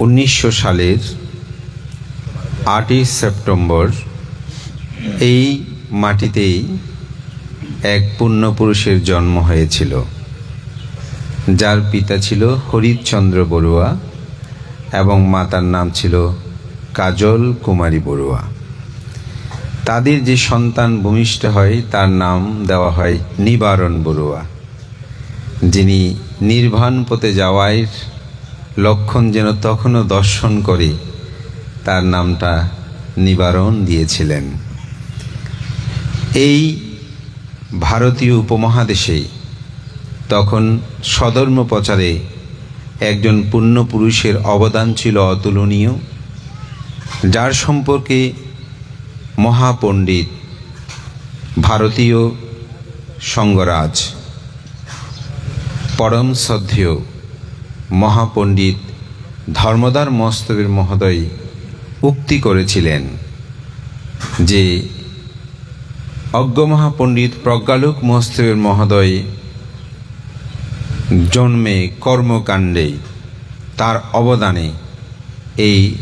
উনিশশো সালের আটই সেপ্টেম্বর এই মাটিতেই এক পুণ্যপুরুষের জন্ম হয়েছিল। যার পিতা ছিল হরিচন্দ্র বড়ুয়া এবং মাতার নাম ছিল কাজল কুমারী বড়ুয়া। তাদের যে সন্তান ভূমিষ্ঠ হয়, তার নাম দেওয়া হয় নিবারণ বড়ুয়া। যিনি নির্বাণ পথে যাওয়ার লক্ষণ যেন তখনও দর্শন করে, তার নামটা নিবারণ দিয়েছিলেন। এই ভারতীয় উপমহাদেশে তখন সধর্ম প্রচারে একজন পুণ্যপুরুষের অবদান ছিল অতুলনীয়, যার সম্পর্কে মহাপণ্ডিত ভারতীয় সঙ্গরাজ, পরম শ্রদ্ধেয়। মহাপণ্ডিত ধর্মদার মস্তবের মহোদয় উক্তি করেছিলেন যে অজ্ঞমহাপণ্ডিত প্রজ্ঞালোক মহস্তবের মহোদয় জন্মে কর্মকাণ্ডে তার অবদানে এই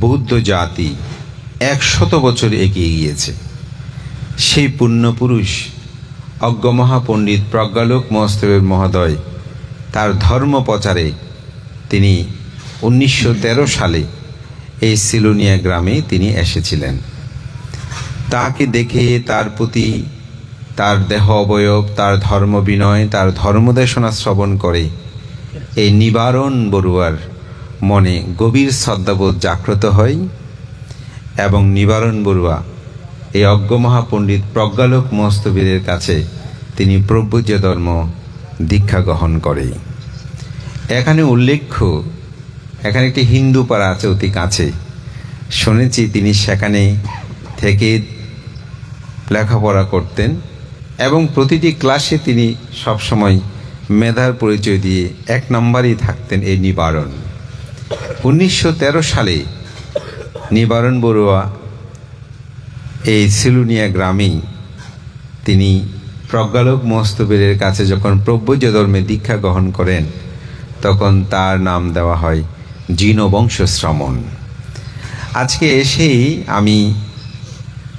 বৌদ্ধ জাতি একশত বছর এগিয়ে গিয়েছে। সেই পুণ্যপুরুষ অজ্ঞমহাপণ্ডিত প্রজ্ঞালোক মহস্তবের মহোদয় তার ধর্ম প্রচারে তিনি উনিশশো তেরো সালে এই সিলোনিয়া গ্রামে তিনি এসেছিলেন। তাকে দেখে তার প্রতি তার দেহ অবয়ব, তার ধর্ম বিনয়, তার ধর্মদেশনা শ্রবণ করে এই নিবারণ বড়ুয়ার মনে গভীর শ্রদ্ধাবোধ জাগ্রত হয় এবং নিবারণ বড়ুয়া, এই অজ্ঞমহাপণ্ডিত প্রজ্ঞালোক মস্তবীরের কাছে তিনি প্রভুজ্য ধর্ম দীক্ষা গ্রহণ করে। এখানে উল্লেখ্য, এখানে একটি হিন্দু পাড়া আছে অতি কাছে। শুনেছি তিনি সেখানে থেকে লেখাপড়া করতেন এবং প্রতিটি ক্লাসে তিনি সবসময় মেধার পরিচয় দিয়ে এক নম্বরই থাকতেন এই নিবারণ। উনিশশো তেরো সালে নিবারণ বড়ুয়া এই সিলুনিয়া গ্রামেই তিনি প্রজ্ঞালোক মস্তবীরের কাছে যখন প্রব্যজ ধর্মে দীক্ষা গ্রহণ করেন তখন তার নাম দেওয়া হয় জিনবংশ শ্রমণ আজকে এসেই আমি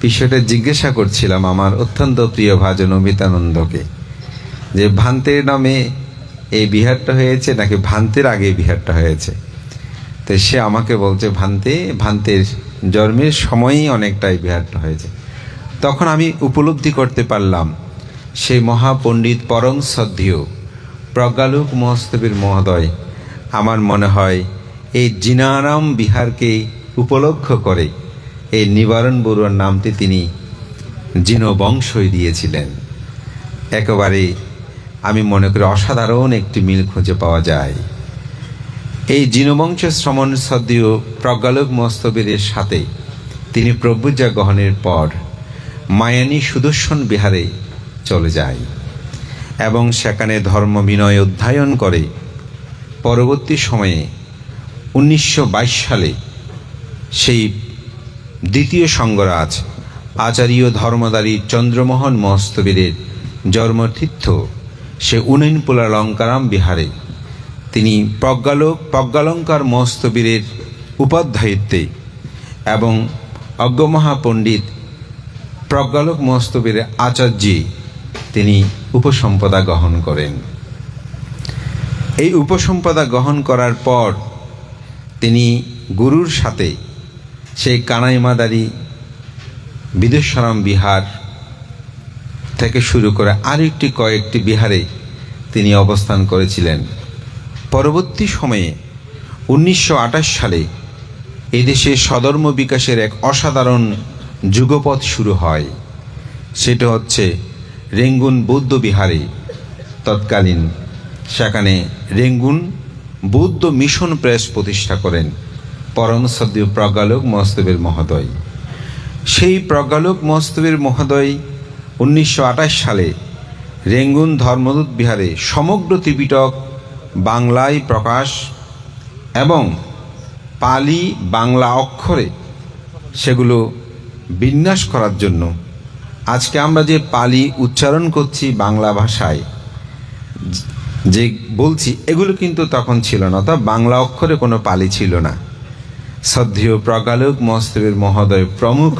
বিষয়টা জিজ্ঞাসা করছিলাম আমার অত্যন্ত প্রিয় ভাজন অমিতানন্দকে যে ভান্তের নামে এই বিহারটা হয়েছে নাকি ভান্তের আগে বিহারটা হয়েছে? তো সে আমাকে বলছে, ভান্তে, ভান্তের জন্মের সময়ই অনেকটাই বিহারটা হয়েছে। তখন আমি উপলব্ধি করতে পারলাম, সেই মহাপণ্ডিত পরম শ্রদ্ধেয় প্রজ্ঞালোক মহস্তবীর মহোদয়, আমার মনে হয় এই জিনারাম বিহারকে উপলক্ষ করে এই নিবারণ বড়ুয়ার নামটি তিনি জিনবংশই দিয়েছিলেন। একেবারে আমি মনে করি অসাধারণ একটি মিল খুঁজে পাওয়া যায়। এই জিনবংশ শ্রমণ সদীয় প্রজ্ঞালোক মস্তবীরের সাথে তিনি প্রভুজা গ্রহণের পর মায়ানী সুদর্শন বিহারে চলে যায়। এবং সেখানে ধর্ম বিনয় অধ্যয়ন করে। পরবর্তী সময়ে উনিশশো বাইশ সালে সেই দ্বিতীয় সঙ্গরাজ আচার্য ধর্মদারী চন্দ্রমোহন মস্তবীরের জন্মতীর্থ সে উনৈনপুলা লঙ্কারাম বিহারে। তিনি প্রজ্ঞালোক প্রজ্ঞালঙ্কার মহস্তবীরের উপাধ্যায়িত্বে এবং অজ্ঞমহাপণ্ডিত প্রজ্ঞালোক মহস্তবীরের আচার্যে তিনি উপসম্পদা গ্রহণ করেন। এই উপসম্পদা গ্রহণ করার পর তিনি গুরুর সাথে সেই কানাইমাদারি বিদেশ্বরাম বিহার থেকে শুরু করে আরেকটি কয়েকটি বিহারে তিনি অবস্থান করেছিলেন। পরবর্তী সময়ে উনিশশো আটাশ সালে এদেশে সধর্ম বিকাশের এক অসাধারণ যুগপথ শুরু হয়। সেটা হচ্ছে রেঙ্গুন বৌদ্ধ বিহারে। তৎকালীন সেখানে রেঙ্গুন বৌদ্ধ মিশন প্রেস প্রতিষ্ঠা করেন পরম সদ্য প্রজ্ঞালোক মস্তবের মহোদয়। সেই প্রজ্ঞালোক মস্তবের মহোদয় উনিশশো আটাশ সালে রেঙ্গুন ধর্মদূত বিহারে সমগ্র ত্রিপিটক, বাংলায় প্রকাশ এবং পালি বাংলা অক্ষরে সেগুলো বিন্যাস করার জন্য আজকে আমরা যে পালি উচ্চারণ করছি বাংলা ভাষায়, যে বলছি, এগুলো কিন্তু তখন ছিল না, অর্থাৎ বাংলা অক্ষরে কোনো পালি ছিল না। শ্রদ্ধেয় প্রগালক মস্তবের মহোদয় প্রমুখ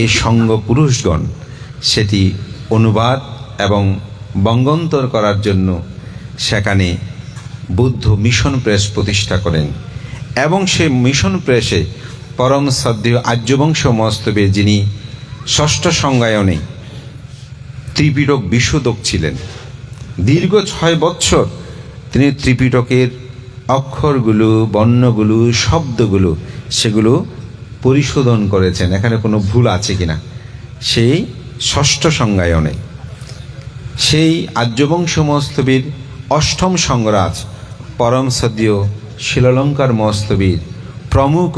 এই সঙ্গ পুরুষগণ সেটি অনুবাদ এবং বঙ্গন্তর করার জন্য সেখানে বুদ্ধ মিশন প্রেস প্রতিষ্ঠা করেন এবং সেই মিশন প্রেসে পরম শ্রদ্ধেয় আর্যবংশ মস্তবে যিনি ষষ্ঠ সংজ্ঞায়নে ত্রিপিটক বিশোধক ছিলেন। দীর্ঘ ছয় বৎসর তিনি ত্রিপিটকের অক্ষরগুলো, বর্ণগুলো, শব্দগুলো সেগুলো পরিশোধন করেছেন। এখানে কোনো ভুল আছে কিনা? সেই ষষ্ঠ সংজ্ঞায়নে। সেই আর্যবংশ মস্তবীর অষ্টম সংরাজ পরম সদ্য শিলালঙ্কার মস্তবীর প্রমুখ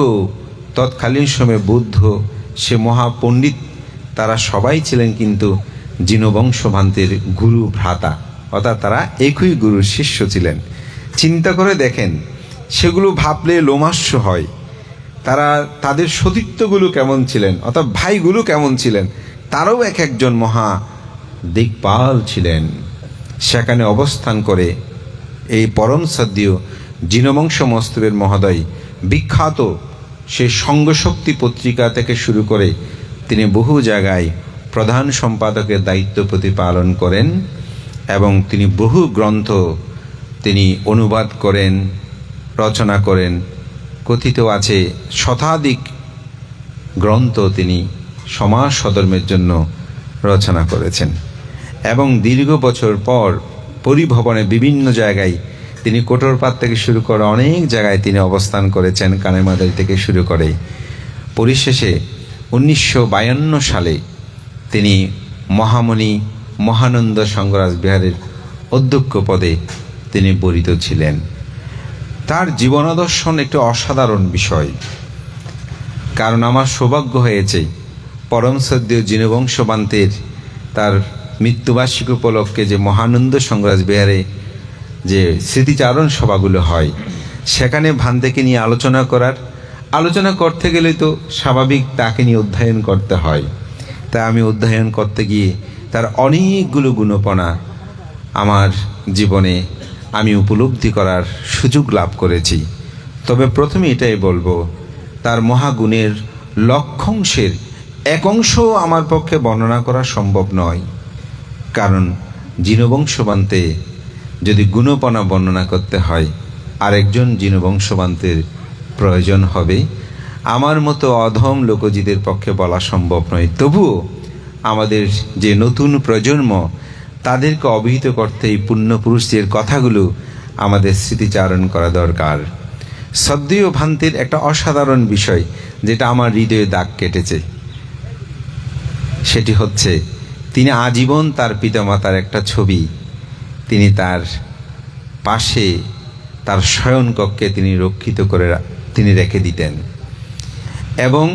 তৎকালীন সময়ে বুদ্ধ সে মহাপণ্ডিত তারা সবাই ছিলেন কিন্তু জিনবংশভান্তের গুরু ভ্রাতা, অর্থাৎ তারা একই গুরুর শিষ্য ছিলেন। চিন্তা করে দেখেন, সেগুলো ভাবলে লোমাস্য হয়। তারা তাদের সতীত্বগুলো কেমন ছিলেন, অর্থাৎ ভাইগুলো কেমন ছিলেন, তারাও এক একজন মহা দিকপাল ছিলেন। সেখানে অবস্থান করে এই পরম সদ্য জিনবংশ মস্তবের মহোদয় বিখ্যাত সেই সঙ্গশক্তি পত্রিকা থেকে শুরু করে তিনি বহু জায়গায় প্রধান সম্পাদকের দায়িত্ব প্রতিপালন করেন এবং তিনি বহু গ্রন্থ তিনি অনুবাদ করেন, রচনা করেন। কথিত আছে শতাধিক গ্রন্থ তিনি সমাজ সদর্মের জন্য রচনা করেছেন এবং দীর্ঘ বছর পর পরিভবনে বিভিন্ন জায়গায় তিনি কোটরপাত থেকে শুরু করে অনেক জায়গায় তিনি অবস্থান করেছেন, কানেমাদারি থেকে শুরু করে। পরিশেষে উনিশশো বায়ান্ন সালে তিনি মহামণি মহানন্দ সংগরাজ বিহারের অধ্যক্ষ পদে তিনি বরিত ছিলেন। তার জীবনাদর্শন একটি অসাধারণ বিষয়। কারণ আমার সৌভাগ্য হয়েছে, পরম সদ্য জিনবংশবান্তের তার মৃত্যুবার্ষিকী উপলক্ষে যে মহানন্দ সংগ্রাজ বিহারে যে স্মৃতিচারণ সভাগুলো হয়, সেখানে ভান্তেকে নিয়ে আলোচনা করার আলোচনা করতে গেলে তো স্বাভাবিক তাকে নিয়ে অধ্যয়ন করতে হয়। তা আমি অধ্যয়ন করতে গিয়ে তার অনেকগুলো গুণপনা আমার জীবনে আমি উপলব্ধি করার সুযোগ লাভ করেছি। তবে প্রথমে এটাই বলব, তার মহাগুণের লক্ষাংশের এক অংশ আমার পক্ষে বর্ণনা করা সম্ভব নয়। কারণ জিনবংশবান্তে যদি গুণপনা বর্ণনা করতে হয়, আরেকজন জিনবংশবান্তের প্রয়োজন হবে। আমার মতো অধম লোকজিদের পক্ষে বলা সম্ভব নয়। তবুও আমাদের যে নতুন প্রজন্ম, তাদেরকে অবহিত করতে এই পুণ্যপুরুষদের কথাগুলো আমাদের স্মৃতিচারণ করা দরকার। সদ্যীয় ভান্তির একটা অসাধারণ বিষয়, যেটা আমার হৃদয়ে দাগ কেটেছে। সেটি হচ্ছে, তিনি আজীবন তার পিতামাতার একটা ছবি। তিনি তার পাশে, তার শয়নকক্ষে তিনি রক্ষিত করে তিনি রেখে দিতেন। এবং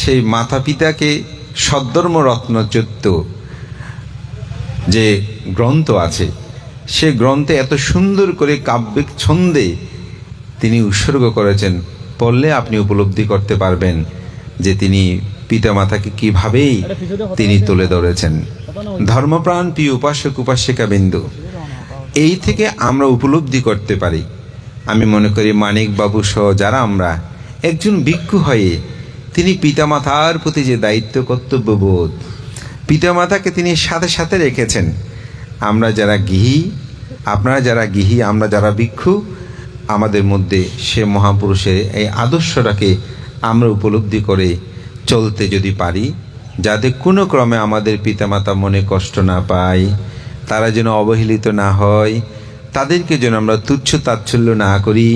সেই মাতা পিতাকে সদ্ধর্ম রত্নচত্য যে গ্রন্থ আছে সে গ্রন্থে এত সুন্দর করে কাব্যিক ছন্দে তিনি উৎসর্গ করেছেন পড়লে আপনি উপলব্ধি করতে পারবেন যে তিনি পিতামাতাকে কিভাবেই তিনি তুলে ধরেছেন। ধর্মপ্রাণ প্রিয় উপাসক উপাসিকা বিন্দু এই থেকে আমরা উপলব্ধি করতে পারি। আমি মনে করি মানিক বাবু সহ যারা আমরা, একজন ভিক্ষু হয়ে তিনি পিতামাতার প্রতি যে দায়িত্ব কর্তব্যবোধ, পিতামাতাকে তিনি সাথে সাথে রেখেছেন। আমরা যারা গৃহী, আপনারা যারা গৃহী, আমরা যারা ভিক্ষু, আমাদের মধ্যে সে মহাপুরুষের এই আদর্শটাকে আমরা উপলব্ধি করে চলতে যদি পারি, যাতে কোনো ক্রমে আমাদের পিতামাতা মনে কষ্ট না পায়, তারা যেন অবহেলিত না হয় তাদেরকে যেন আমরা তুচ্ছ তাচ্ছল্য না করি,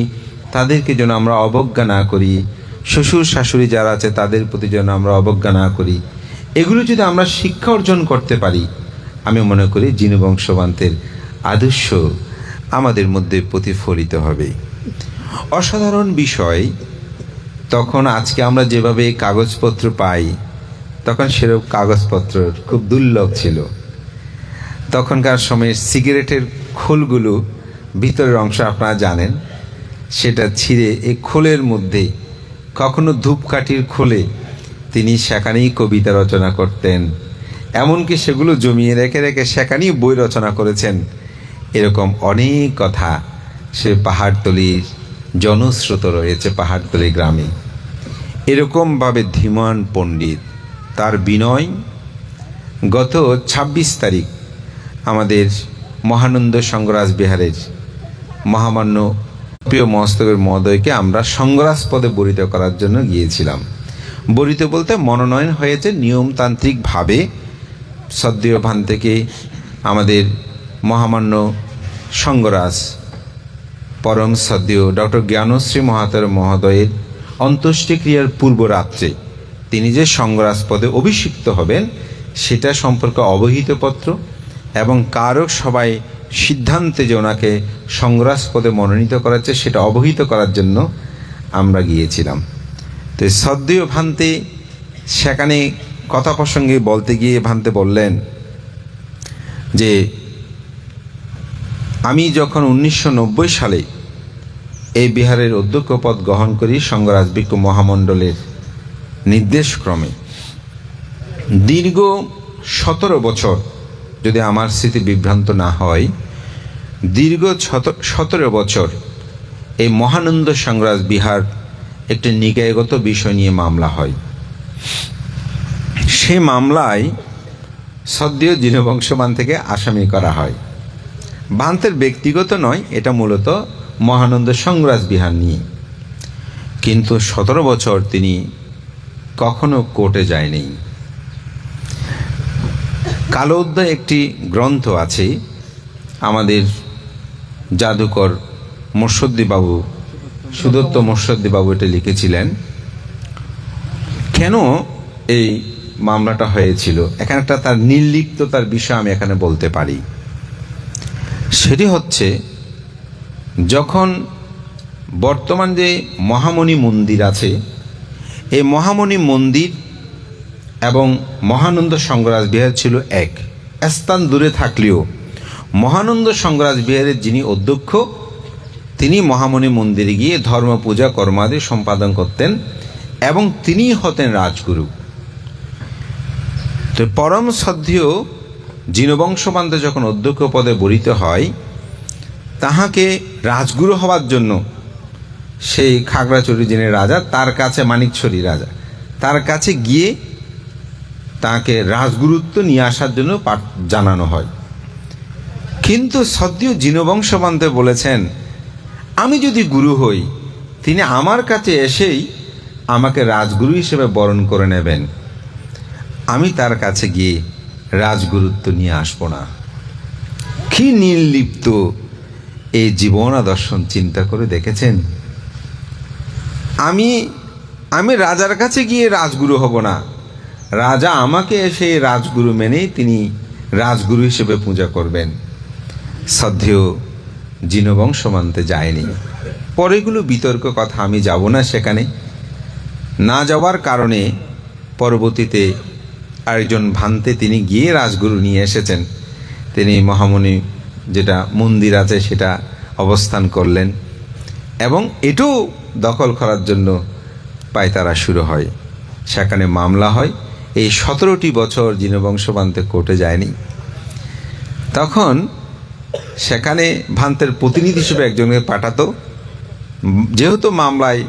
তাদেরকে যেন আমরা অবজ্ঞা না করি, শ্বশুর শাশুড়ি যারা আছে তাদের প্রতি যেন আমরা অবজ্ঞা না করি। এগুলো যদি আমরা শিক্ষা অর্জন করতে পারি, আমি মনে করি জিনু বংশবান্তের আদর্শ আমাদের মধ্যে প্রতিফলিত হবে। অসাধারণ বিষয়, তখন আজকে আমরা যেভাবে কাগজপত্র পাই, তখন সেরকম কাগজপত্র খুব দুর্লভ ছিল। তখনকার সময়ে সিগারেটের খোলগুলো ভিতরের অংশ আপনারা জানেন, সেটা ছিঁড়ে এই খোলের মধ্যে কখনো ধূপকাঠির খোলে তিনি সেখানেই কবিতা রচনা করতেন। এমনকি সেগুলো জমিয়ে রেখে রেখে সেখানেই বই রচনা করেছেন। এরকম অনেক কথা সে পাহাড়তলির জনস্রোত রয়েছে পাহাড়তলি গ্রামে। এরকমভাবে ধীমান পণ্ডিত তার বিনয় গত ২৬ তারিখ আমাদের মহানন্দ সঙ্গরাজ বিহারের মহামান্য প্রিয় মহস্তবের মহোদয়কে আমরা সঙ্গরাজ পদে বরিত করার জন্য গিয়েছিলাম। বরিত বলতে মনোনয়ন হয়েছে নিয়মতান্ত্রিকভাবে। সদ্যীয় ভান থেকে আমাদের মহামান্য সঙ্গরাজ, পরম সদ্য ডক্টর জ্ঞানশ্রী মহাতর মহোদয়ের অন্ত্যেষ্টিক্রিয়ার পূর্ব রাত্রে তিনি যে সঙ্গরাজ পদে অভিষিক্ত হবেন, সেটা সম্পর্কে অবহিত পত্র এবং কারক সবাই সিদ্ধান্তে যে ওনাকে সঙ্গরাজ পদে মনোনীত করাচ্ছে সেটা অবহিত করার জন্য আমরা গিয়েছিলাম। তো সদ্য ভান্তে সেখানে কথা প্রসঙ্গে বলতে গিয়ে ভান্তে বললেন যে, আমি যখন উনিশশো নব্বই সালে এই বিহারের অধ্যক্ষ পদ গ্রহণ করি সঙ্গরাজ বিক্ষু মহামণ্ডলের নির্দেশক্রমে, দীর্ঘ সতেরো বছর যদি আমার স্মৃতি বিভ্রান্ত না হয়, দীর্ঘ সতেরো বছর এই মহানন্দ সংরাজ বিহার একটি নিকায়গত বিষয় নিয়ে মামলা হয়। সে মামলায় সদ্য জিনবংশবান থেকে আসামি করা হয়। বান্তের ব্যক্তিগত নয়, এটা মূলত মহানন্দ সংরাজ বিহার নিয়ে। কিন্তু সতেরো বছর তিনি কখনো কোর্টে যায়নি। কালো অধ্যায় একটি গ্রন্থ আছে, আমাদের জাদুকর মোর্শদ্দি বাবু সুদত্ত মোর্শদ্দি বাবু এটা লিখেছিলেন। কেন এই মামলাটা হয়েছিল? এখানে একটা তার নির্লিপ্ততার বিষয় আমি এখানে বলতে পারি। সেটি হচ্ছে, যখন বর্তমান যে মহামণি মন্দির আছে, এই মহামণি মন্দির এবং মহানন্দ সংগরাজ বিহার ছিল এক। স্থান দূরে থাকলেও মহানন্দ সংগরাজ বিহারের যিনি অধ্যক্ষ, তিনি মহামণি মন্দিরে গিয়ে ধর্ম পূজা কর্মাদি সম্পাদন করতেন এবং তিনি হতেন রাজগুরু। তো পরম শ্রদ্ধেয় জিনবংশবান্ধে যখন অধ্যক্ষ পদে বরিত হয়, তাহাকে রাজগুরু হওয়ার জন্য সেই খাগড়াছড়ি যিনি রাজা, তার কাছে মানিকছড়ি রাজা, তার কাছে গিয়ে তাকে রাজগুরুত্ব নিয়ে আসার জন্য জানানো হয়। কিন্তু সদ্য জিনবংশবান্ধে বলেছেন, আমি যদি গুরু হই, তিনি আমার কাছে এসেই আমাকে রাজগুরু হিসেবে বরণ করে নেবেন। আমি তার কাছে গিয়ে রাজগুরুত্ব নিয়ে আসব না। কি নির্লিপ্ত এই জীবন দর্শন চিন্তা করে দেখেছেন? আমি আমি রাজার কাছে গিয়ে রাজগুরু হব না। রাজা আমাকে এসে রাজগুরু মেনেই তিনি রাজগুরু হিসেবে পূজা করবেন। শ্রদ্ধেয় জিনবংশ মানতে যায়নি। পরেগুলো বিতর্ক কথা আমি যাব না সেখানে। না যাওয়ার কারণে পরবর্তীতে আরেকজন ভান্তে তিনি গিয়ে রাজগুরু নিয়ে এসেছেন। তিনি মহামণি যেটা মন্দির আছে সেটা অবস্থান করলেন এবং এটাও দখল করার জন্য পায়তারা শুরু হয়। সেখানে মামলা হয়। এই সতেরোটি বছর জিনবংশবান্তে কোর্টে যায়নি। তখন সেখানে ভান্তের প্রতিনিধি হিসেবে একজনকে পাঠাতো। যেহেতু মামলায়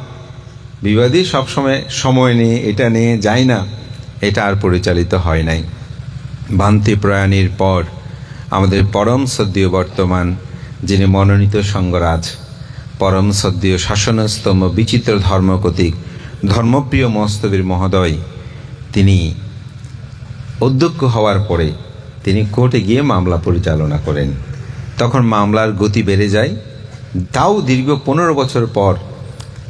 বিবাদী সবসময় সময় নিয়ে, এটা নিয়ে যায় না, এটা আর পরিচালিত হয় নাই। ভান্তি প্রয়াণীর পর আমাদের পরম সদ্য বর্তমান যিনি মনোনীত সঙ্গরাজ, পরম সদ্য শাসনস্তম বিচিত্র ধর্মকতিক ধর্মপ্রিয় মস্তবীর মহোদয় তিনি অধ্যক্ষ হওয়ার পরে তিনি কোর্টে গিয়ে মামলা পরিচালনা করেন। তখন মামলার গতি বেড়ে যায়। তাও দীর্ঘ পনেরো বছর পর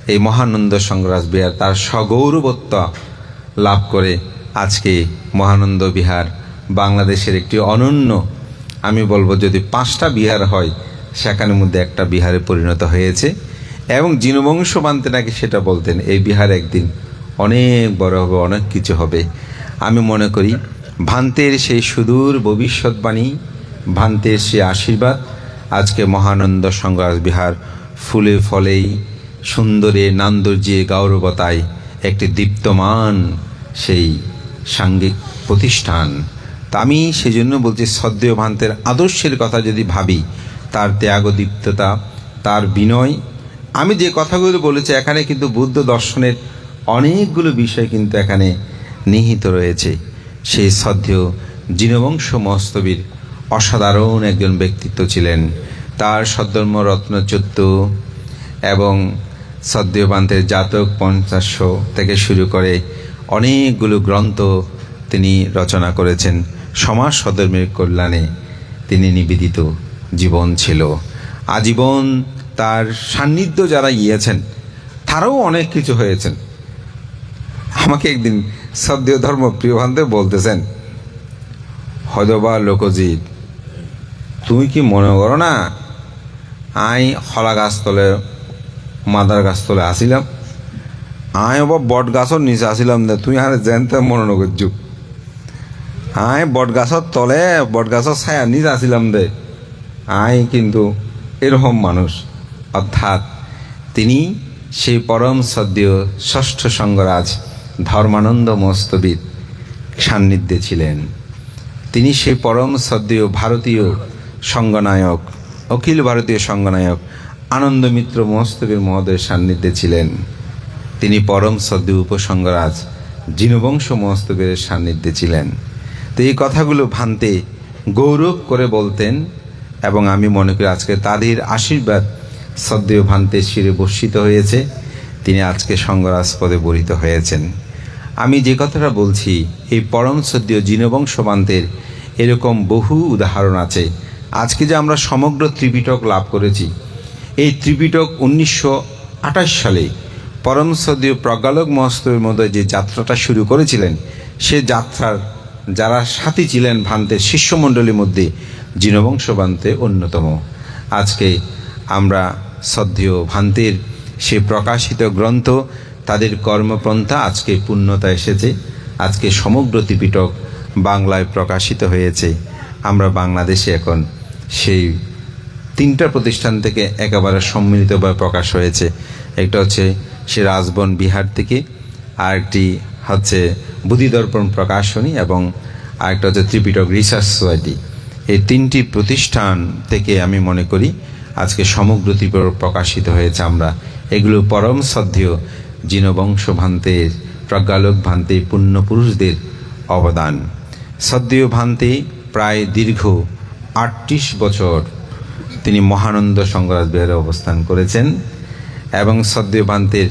এই মহানন্দ সংগ্রাস বিহার তার সগৌরবত্ব লাভ করে আজকে মহানন্দ বিহার বাংলাদেশের একটি অনন্য, আমি বলব যদি পাঁচটা বিহার হয় সেখানের মধ্যে একটা বিহারে পরিণত হয়েছে। এবং জিনবংশ মানতে নাকি সেটা বলতেন, এই বিহার একদিন অনেক বড় হবে, অনেক কিছু হবে। আমি মনে করি, ভান্তের সেই সুদূর ভবিষ্যৎবাণী ভান্তের সে আশীর্বাদ, আজকে মহানন্দ সংগ্রাস বিহার ফুলে ফলেই, সুন্দরে নান্দর্যে গৌরবতায় একটি দীপ্তমান সেই সাঙ্গিক প্রতিষ্ঠান। তা আমি সেজন্য বলছি, সদ্য ভান্তের আদর্শের কথা যদি ভাবি, তার ত্যাগদীপ্ততা, তার বিনয়, আমি যে কথাগুলো বলেছি, এখানে কিন্তু বুদ্ধ দর্শনের অনেকগুলো বিষয় কিন্তু এখানে নিহিত রয়েছে। সেই শ্রদ্ধেয় জিনবংশ মস্তবীর অসাধারণ একজন ব্যক্তিত্ব ছিলেন। তার সদ্ধর্ম রত্নচত্য এবং সদ্যপান্তের জাতক পঞ্চাশ থেকে শুরু করে অনেকগুলো গ্রন্থ তিনি রচনা করেছেন। সমাজ সধর্মের কল্যাণে তিনি নিবেদিত জীবন ছিল। আজীবন তার সান্নিধ্য যারা গিয়েছেন, তারাও অনেক কিছু হয়েছেন। আমাকে একদিন সদ্য ধর্ম প্রিয় বান্ধব বলতেছেন হয়তোবা লোকজিৎ, তুমি কি মনে করো না, আই হলা গাছতলে মাদার গাছতলে আসিলাম আয় আবার বট গাছর নিচে আসিলাম দে তুই আর জেনতে মনে নকরছু আয় বট গাছর তলে বট গাছর ছায়া নিচে আসিলাম দে আয় কিন্তু এরকম মানুষ। অর্থাৎ তিনি সেই পরম সদ্য ষষ্ঠ সঙ্গরাজ ধর্মানন্দ মস্তবিদ সান্নিধ্যে ছিলেন। তিনি সেই পরম সদ্য ভারতীয় সঙ্গনায়ক, অখিল ভারতীয় সঙ্গনায়ক আনন্দ মিত্র মহস্তবীর মহোদয়ের সান্নিধ্যে ছিলেন। তিনি পরম সদ্য উপসঙ্গরাজ জিনবংশ মহস্তবীর সান্নিধ্যে ছিলেন। তো এই কথাগুলো ভান্তে গৌরব করে বলতেন এবং আমি মনে করি আজকে তাদের আশীর্বাদ সদ্য ভান্তে শিরে বর্ষিত হয়েছে। তিনি আজকে সঙ্গরাজ পদে বরিত হয়েছেন। আমি যে কথাটা বলছি, এই পরম সদ্য জিনবংশবান্তের এরকম বহু উদাহরণ আছে। আজকে যে আমরা সমগ্র ত্রিপিটক লাভ করেছি, এই ত্রিপিটক উনিশশো আঠাশ সালে পরম সদ্য প্রজ্ঞালক মহস্তবের মধ্যে যে যাত্রাটা শুরু করেছিলেন, সে যাত্রার যারা সাথী ছিলেন ভান্তের শিষ্যমণ্ডলীর মধ্যে, জিনবংশবান্তে অন্যতম। আজকে আমরা শ্রদ্ধেয় ভান্তের সে প্রকাশিত গ্রন্থ তাদের কর্মপন্থা আজকে পূর্ণতা এসেছে। আজকে সমগ্র ত্রিপিটক বাংলায় প্রকাশিত হয়েছে। আমরা বাংলাদেশে এখন সেই তিনটা প্রতিষ্ঠান থেকে একেবারে সম্মিলিতভাবে প্রকাশ হয়েছে। একটা হচ্ছে সে রাজবন বিহার থেকে, আরেকটি হচ্ছে বুদ্ধিদর্পণ প্রকাশনী এবং আরেকটা হচ্ছে ত্রিপিটক রিসার্চ সোসাইটি। এই তিনটি প্রতিষ্ঠান থেকে আমি মনে করি আজকে সমগ্র ত্রিপুরা প্রকাশিত হয়েছে আমরা। এগুলো পরম শ্রদ্ধেয়। জিনবংশ ভান্তের প্রজ্ঞালোক ভান্তে পুণ্যপুরুষদের অবদান। সদ্যীয় ভান্তে প্রায় দীর্ঘ আটত্রিশ বছর তিনি মহানন্দ সংগ্রাজ বিহারে অবস্থান করেছেন এবং সদ্যীয় ভান্তের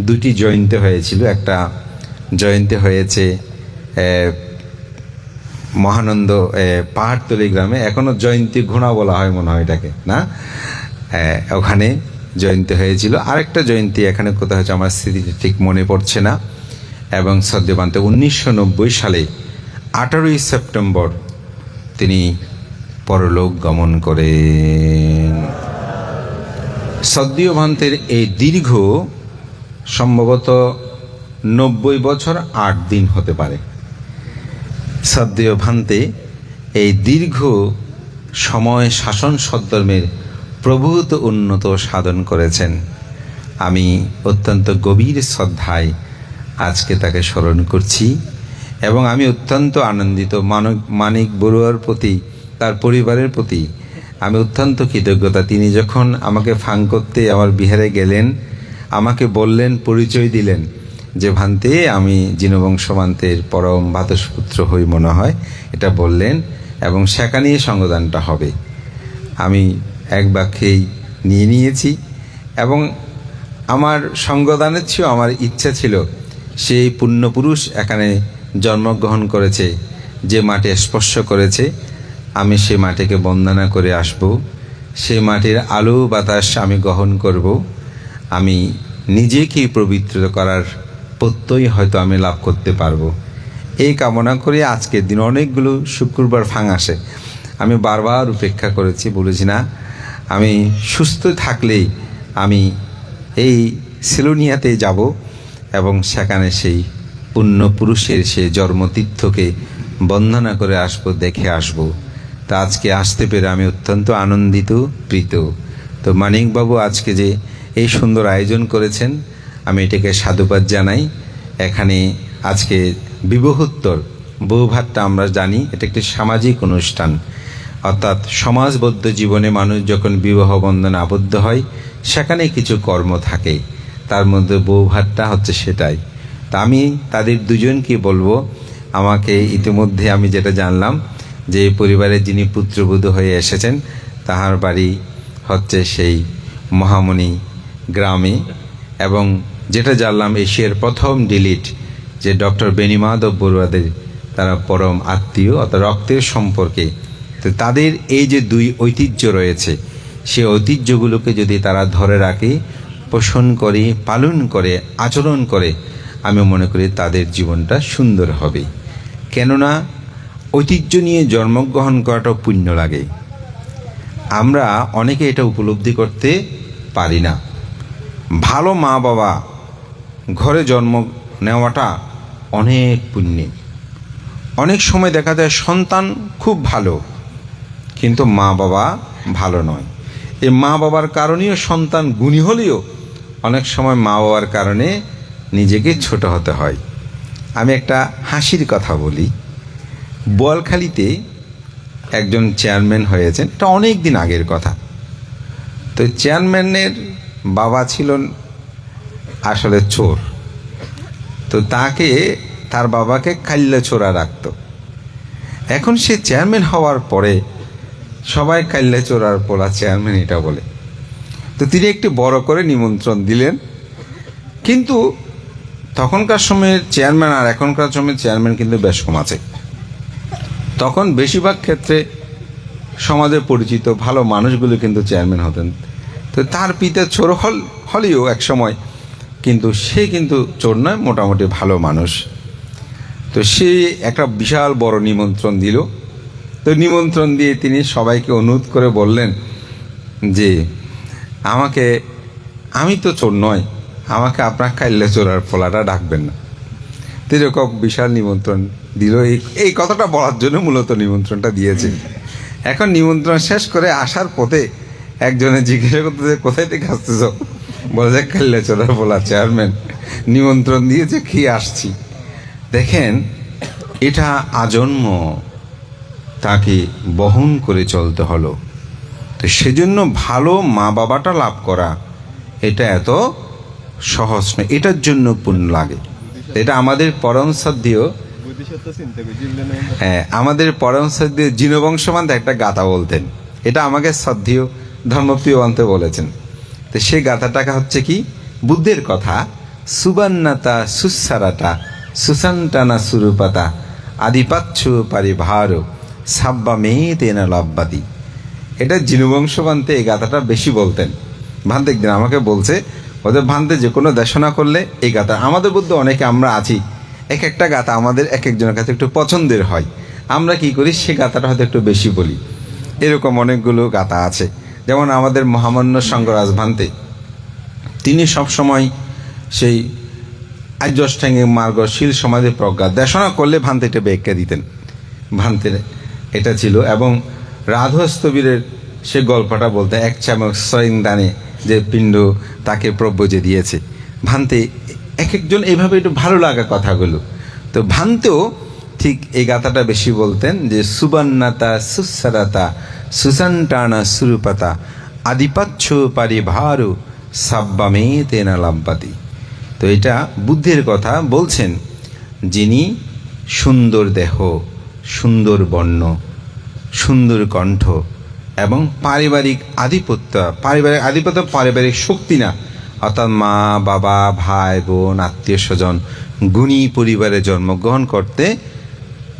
দুটি জয়ন্তী হয়েছিল। একটা জয়ন্তী হয়েছে মহানন্দ পাহাড়তলি গ্রামে। এখনও জয়ন্তী ঘোড়া বলা হয় মনে হয় এটাকে, না? ওখানে জয়ন্তী হয়েছিল। আরেকটা জয়ন্তী এখানে কোথায় হচ্ছে আমার স্মৃতিটা ঠিক মনে পড়ছে না। এবং সদ্যপান্তে উনিশশো নব্বই সালে আঠারোই সেপ্টেম্বর তিনি পরলোক গমন করেন। সদ্যভান্তের এই দীর্ঘ সম্ভবত নব্বই বছর আট দিন হতে পারে। সদ্যেয় ভান্তে এই দীর্ঘ সময় শাসন সদ্ধর্মের প্রভূত উন্নত সাধন করেছেন। আমি অত্যন্ত গভীর শ্রদ্ধায় আজকে তাকে স্মরণ করছি এবং আমি অত্যন্ত আনন্দিত মানক মানিক বড়ুয়ার প্রতি, তার পরিবারের প্রতি আমি অত্যন্ত কৃতজ্ঞতা। তিনি যখন আমাকে ফাং করতে আমার বিহারে গেলেন, আমাকে বললেন, পরিচয় দিলেন যে, ভান্তে, আমি জিনবংশমান্তের পরম ভাতসপুত্র হই মনে হয়। এটা বললেন এবং সেখানেই সঙ্গদানটা হবে। আমি এক বাক্যেই নিয়ে নিয়েছি। এবং আমার সঙ্গদানের চেয়েও আমার ইচ্ছা ছিল, সেই পুণ্যপুরুষ এখানে জন্মগ্রহণ করেছে, যে মাটি স্পর্শ করেছে। আমি সে মাটিকে বন্দনা করে আসব, সে মাটির আলো বাতাস আমি গ্রহণ করব। আমি নিজেকেই পবিত্র করার প্রত্যয় হয়তো আমি লাভ করতে পারব। এই কামনা করে আজকের দিন অনেকগুলো শুক্রবার ফাং আসে। আমি বারবার উপেক্ষা করেছি, বলেছি, না আমি সুস্থ থাকলেই আমি এই সেলোনিয়াতে যাব এবং সেখানে সেই পুণ্য পুরুষের সেই জন্মতীর্থকে বন্দনা করে আসব, দেখে আসব। তা আজকে আসতে পেরে আমি অত্যন্ত আনন্দিত, প্রীত। তো মানিকবাবু আজকে যে এই সুন্দর আয়োজন করেছেন, আমি এটাকে সাধুবাদ জানাই। এখানে আজকে বিবাহোত্তর বৌভাতটা আমরা জানি, এটা একটি সামাজিক অনুষ্ঠান। অর্থাৎ সমাজবদ্ধ জীবনে মানুষ যখন বিবাহ বন্ধনে আবদ্ধ হয় সেখানে কিছু কর্ম থাকে। তার মধ্যে বৌভাতটা হচ্ছে সেটাই। তা আমি তাদের দুজনকে বলব, আমাকে ইতিমধ্যে আমি যেটা জানলাম, যে পরিবারে যিনি পুত্রবধূ হয়ে এসেছেন, তাহার বাড়ি হচ্ছে সেই মহামণি গ্রামে। এবং যেটা জানলাম, এশিয়ার প্রথম ডিলিট, যে ডক্টর বেনিমাধব বড়ুয়াদের তারা পরম আত্মীয়, অর্থাৎ রক্তের সম্পর্কে। তো তাদের এই যে দুই ঐতিহ্য রয়েছে সেই ঐতিহ্যগুলোকে যদি তারা ধরে রাখে, পোষণ করে, পালন করে, আচরণ করে, আমি মনে করি তাদের জীবনটা সুন্দর হবে। কেননা ঐতিহ্য নিয়ে জন্মগ্রহণ করাটাও পুণ্য লাগে। আমরা অনেকে এটা উপলব্ধি করতে পারি না। ভালো মা বাবা ঘরে জন্ম নেওয়াটা অনেক পুণ্যে। অনেক সময় দেখা যায় সন্তান খুব ভালো। কিন্তু মা বাবা ভালো নয়। এই মা বাবার কারণেও সন্তান গুণী হলেও অনেক সময় মা বাবার কারণে নিজেকে ছোট হতে হয়। আমি একটা হাসির কথা বলি। বোয়ালখালিতে একজন চেয়ারম্যান হয়েছেন, এটা অনেক দিন আগের কথা। তো চেয়ারম্যানের বাবা ছিলেন আসলে চোর। তো তাকে, তার বাবাকে কাল্লা চোরা রাখতো। এখন সে চেয়ারম্যান হওয়ার পরে সবাই কাল্লা চোরার পোলা চেয়ারম্যান এটা বলে। তো তিনি একটি বড় করে নিমন্ত্রণ দিলেন। কিন্তু তখনকার সময়ের চেয়ারম্যান আর এখনকার সময়ের চেয়ারম্যান কিন্তু বেশ কম আছে। তখন বেশিরভাগ ক্ষেত্রে সমাজে পরিচিত ভালো মানুষগুলো কিন্তু চেয়ারম্যান হতেন। তো তার পিতা চোর হল, হলেও এক সময় কিন্তু সে কিন্তু চোর নয়, মোটামুটি ভালো মানুষ। তো সে একটা বিশাল বড় নিমন্ত্রণ দিল। তো নিমন্ত্রণ দিয়ে তিনি সবাইকে অনুরোধ করে বললেন যে, আমাকে, আমি তো চোর নয়, আমাকে আপনার কাইলে চোরার ফলাটা ডাকবেন না। তো এরকম বিশাল নিমন্ত্রণ দিল। এই এই কথাটা বলার জন্য মূলত নিমন্ত্রণটা দিয়েছে। এখন নিমন্ত্রণ শেষ করে আসার পথে একজনে জিজ্ঞাসা করতেছে, কোথায় থেকে আসতেছ? বলে যে কাল্লা চোরার বলা চেয়ারম্যান। নিমন্ত্রণ দিয়েছে খেয়ে আসছি? দেখেন, এটা আজন্ম। তাকে বহন করে চলতে হলো। তো সেজন্য ভালো মা বাবাটা লাভ করা, এটা এত সহজ নয়। এটার জন্য পুণ্য লাগে। এটা আমাদের পরম জিল্লেন হ্যাঁ আমাদের পরম শ্রদ্ধেয় জিনবংশমান একটা গাথা বলতেন। এটা আমাকে শ্রদ্ধেয় ধর্মপ্রিয় অন্তে বলেছেন। তো সেই গাথাটাকে হচ্ছে কি? বুদ্ধের কথা সুবান্নাতা সুসারাটা সুসান্টানা সুরূপাতা আদিপাচ্ছু পারিভার সাব্বা মেয়ে তেনা লব্বাদি এটা জিনুবংশবান্তে এই গাথাটা বেশি বলতেন। ভান্তে একদিন আমাকে বলছে, ওদের ভান্তে যে কোনো দেশনা করলে এই গাথা আমাদের মধ্যে অনেকে আমরা আছি, এক একটা গাথা আমাদের এক একজনের কাছে একটু পছন্দের হয়। আমরা কি করি, সে গাথাটা হয়তো একটু বেশি বলি। এরকম অনেকগুলো গাথা আছে। যেমন আমাদের মহামান্য সঙ্গরাজ ভান্তে। তিনি সবসময় সেই আর্যষ্টাঙ্গে মার্গ শিল সমাধি প্রজ্ঞা দেশনা করলে ভান্তেটা ব্যাখ্যা দিতেন। ভান্তের এটা ছিল। এবং রাধস্তবীরের সে গল্পটা বলতে এক চামচ সয়ং দানে যে পিণ্ড তাকে প্রব্য যে দিয়েছে। ভান্তে এক একজন এইভাবে একটু ভালো লাগা কথাগুলো। তো ভান্তেও ঠিক এই গাথাটা বেশি বলতেন যে, সুবর্ণতা সুসারাতা সুসন্টানা সুরূপাতা আদিপাচ্ছ পারিভারু সাব্বামে তেনা লাম্পাতি। তো এটা বুদ্ধের কথা বলছেন যিনি সুন্দর দেহ। সুন্দর বর্ণ, সুন্দর কণ্ঠ এবং পারিবারিক আধিপত্য। পারিবারিক আধিপত্য, পারিবারিক শক্তি না। অর্থাৎ মা, বাবা, ভাই, বোন, আত্মীয় স্বজন, গুণী পরিবারে জন্মগ্রহণ করতে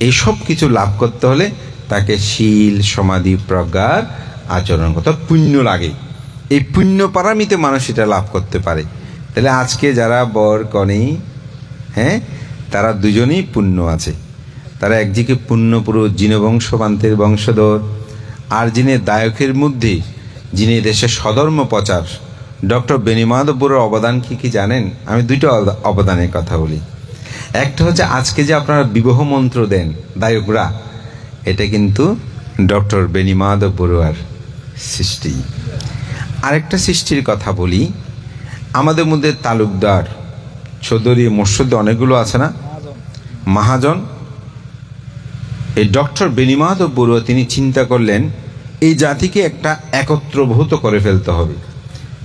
এইসব কিছু লাভ করতে হলে তাকে শীল, সমাধি, প্রজ্ঞার আচরণ করতে পুণ্য লাগে। এই পুণ্য পারামিতে মানুষ এটা লাভ করতে পারে। তাহলে আজকে যারা বর কনে হ্যাঁ তারা দুজনেই পুণ্য আছে। তারা একদিকে পুণ্যপুরুষ জিনবংশবান্তের বংশধর, আর যিনি দায়কের মধ্যে যিনি দেশের সধর্ম প্রচার। ডক্টর বেনিমাধব বড়ুর অবদান কি কি জানেন? আমি দুইটা অবদানের কথা বলি। একটা হচ্ছে আজকে যে আপনারা বিবাহ মন্ত্র দেন, দায়করা, এটা কিন্তু ডক্টর বেনিমাধব বড়ুয়ার সৃষ্টি। আরেকটা সৃষ্টির কথা বলি, আমাদের মধ্যে তালুকদার, চৌধুরী, মসজিদে অনেকগুলো আছে না? মহাজন এই ডক্টর বেনিমাধব বড়ুয়া তিনি চিন্তা করলেন, এই জাতিকে একটা একত্রভূত করে ফেলতে হবে,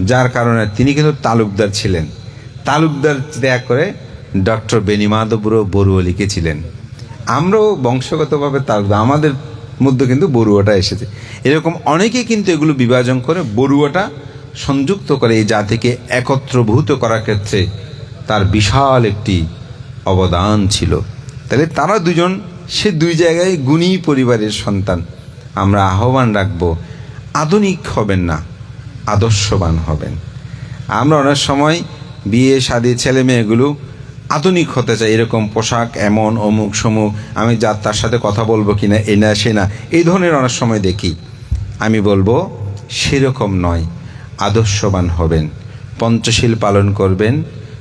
যার কারণে তিনি কিন্তু তালুকদার ছিলেন। তালুকদার ত্যাগ করে ডক্টর বেনিমাধব বড়ুয়া লিখেছিলেন। আমরাও বংশগতভাবে তালুকদার, আমাদের মধ্যে কিন্তু বড়ুয়াটা এসেছে। এরকম অনেকে কিন্তু এগুলো বিভাজন করে বড়ুয়াটা সংযুক্ত করে এই জাতিকে একত্রভূত করার ক্ষেত্রে তার বিশাল একটি অবদান ছিল। তাহলে তারা দুজন সে দুই জায়গায় গুণী পরিবারের সন্তান। আমরা আহ্বান রাখব, আধুনিক হবেন না, আদর্শবান হবেন। আমরা অনেক সময় বিয়ে, শাদী, ছেলে মেয়েগুলো আধুনিক হতে চাই, এরকম পোশাক এমন, অমুক, সমুক, আমি যার তার সাথে কথা বলব কিনা, এ না, সে না, এই ধরনের অনেক সময় দেখি। আমি বলব, সেরকম নয়, আদর্শবান হবেন, পঞ্চশীল পালন করবেন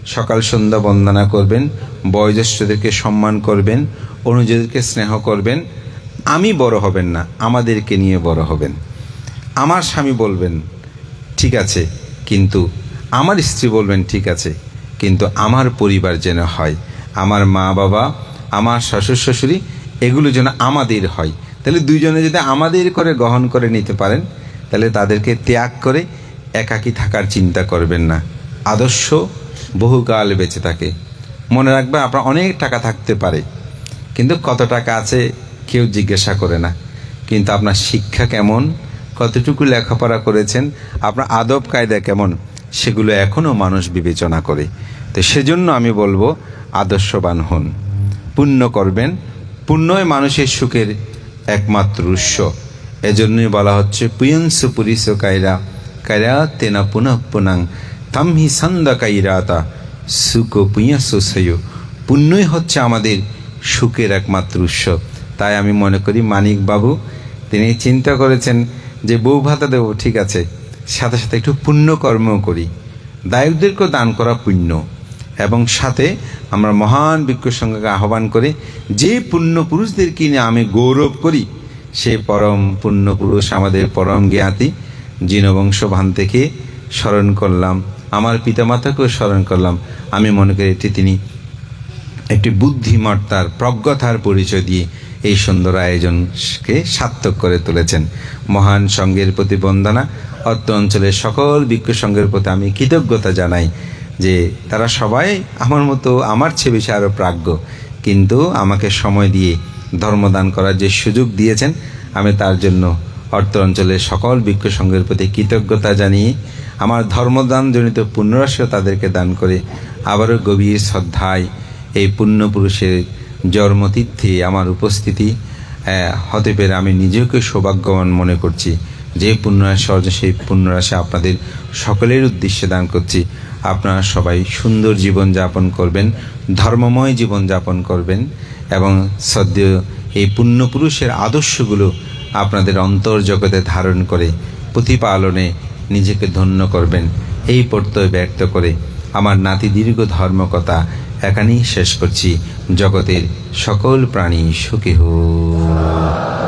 সকাল সন্ধ্যা বন্দনা করবেন, বয়োজ্যেষ্ঠদেরকে সম্মান করবেন, অনুযায়ীদেরকে স্নেহ করবেন। আমি বড় হবেন না, আমাদেরকে নিয়ে বড় হবেন। আমার স্বামী বলবেন, ঠিক আছে, কিন্তু আমার স্ত্রী বলবেন, ঠিক আছে, কিন্তু আমার পরিবার যেন হয়, আমার মা বাবা, আমার শ্বশুর শাশুড়ি, এগুলো যেন আমাদের হয়। তাহলে দুইজনে যদি আমাদের করে গ্রহণ করে নিতে পারেন, তাহলে তাদেরকে ত্যাগ করে একাকী থাকার চিন্তা করবেন না। আদর্শ বহুকাল বেঁচে থাকে। মনে রাখবে আপনার অনেক টাকা থাকতে পারে, কিন্তু কত টাকা আছে কেউ জিজ্ঞাসা করে না। কিন্তু আপনার শিক্ষা কেমন? কতটুকু লেখাপড়া করেছেন? আপনার আদব কায়দা কেমন? সেগুলো এখনও মানুষ বিবেচনা করে। তো সেজন্য আমি বলব, আদর্শবান হন। পুণ্য করবেন। পুণ্যই মানুষের সুখের একমাত্র উৎস। এজন্যই বলা হচ্ছে পুয়ংস পুরিস কায়রা কায়রা তেনা পুনঃ পুনাং। তামহি সন্দ রাতা সুখ পুঁয়াস সয়। পুণ্যই হচ্ছে আমাদের সুখের একমাত্র উৎস। তাই আমি মনে করি, মানিক বাবু, তিনি চিন্তা করেছেন যে, বউ ভাতা দেবো, ঠিক আছে। সাথে সাথে একটু পুণ্য কর্মও করি। দায়কদেরকেও দান করা পুণ্য। এবং সাথে আমরা মহান বিজ্ঞ সংঘকে আহ্বান করে, যে পুণ্য পুরুষদেরকে নিয়ে আমি গৌরব করি, সে পরম পুণ্য পুরুষ আমাদের পরম জ্ঞাতি জিনবংশ ভান থেকে স্মরণ করলাম। আমার পিতামাতাকেও স্মরণ করলাম। আমি মনে করি এটি তিনি একটি বুদ্ধিমত্তার, প্রজ্ঞতার পরিচয় দিয়ে এই সুন্দর আয়োজনকে সার্থক করে তুলেছেন। মহান সঙ্গের প্রতি বন্দনা অত্র অঞ্চলের সকল বিজ্ঞ সঙ্গের প্রতি আমি কৃতজ্ঞতা জানাই যে তারা সবাই আমার মতো আমার চেয়ে বেশি আরও প্রাজ্ঞ। কিন্তু আমাকে সময় দিয়ে ধর্মদান করার যে সুযোগ দিয়েছেন, আমি তার জন্য অর্থ অঞ্চলের সকল বিজ্ঞ সঙ্গের প্রতি কৃতজ্ঞতা জানিয়ে আমার ধর্মদানজনিত পুণ্যরাশিও তাদেরকে দান করে আবারও গভীর শ্রদ্ধায় এই পুণ্যপুরুষের জন্মতীর্থে আমার উপস্থিতি হতে পেরে আমি নিজেকে সৌভাগ্যবান মনে করছি। যে পুণ্যরাশি অর্জন, সেই পুণ্যরাশি আপনাদের সকলের উদ্দেশ্যে দান করছি। আপনারা সবাই সুন্দর জীবন যাপন করবেন, ধর্মময় জীবন যাপন করবেন এবং সদ্য এই পুণ্যপুরুষের আদর্শগুলো আপনাদের অন্তর জগতে ধারণ করে প্রতিপালনে নিজেকে ধন্য করবেন। এই প্রত্যয় ব্যক্ত করে আমার নাতি দীর্ঘ ধর্মকথা এখানেই শেষ করছি। জগতের সকল প্রাণী সুখী হোক।